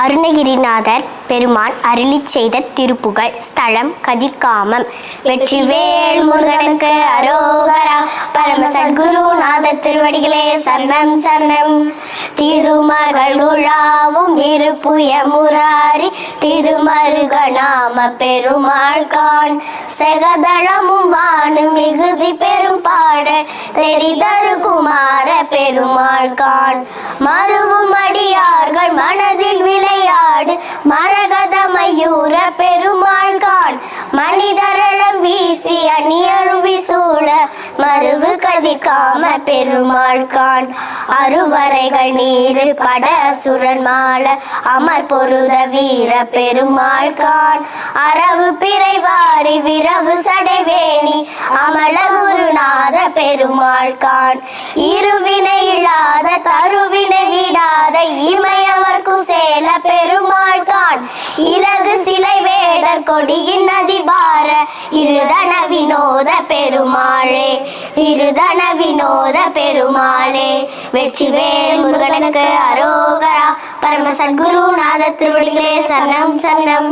அருணகிரிநாதர் பெருமான் அருளிச் செய்த திருப்புகழ் ஸ்தலம் கதிர்காமம். வெற்றிவேல் முருகனுக்கு அரோகரா. பரம சத்குருநாத திருவடிகளே சரணம் சரணம். திருமகள் உழாவும் இருப்புய முராரி திருமருக நாம பெருமாள் கான் செகதளமும் வானு மிகுதி பெரும் பாடல். தெரிதரு குமார பெருமாள் கான் மருவும் அடியார்கள் மனதில் மனிதரளம் வீசி அணியழுவி சூழ மருவு கதிக்காம பெருமாள் கான் அருவரைகள் நீரு பட சுரன் மால அமர் பொருத வீர பெருமாள் கான் அரவு பிறை வாரி விரவு சடைவேணி அமல குருநாத பெருமாள் கான் இருவினை இல்லாத தருவினை விடாத இமையவர் குசேல பெருமாள் கான் இலகு சிலை வேடர் கொடியின் அதிபார இருதன வினோத பெருமாளே இருதன வினோத பெருமாளே. வெற்றிவேல் முருகனுக்கு அரோகரா பரம சத்குருநாத திருவடிகளே சரணம் சரணம்.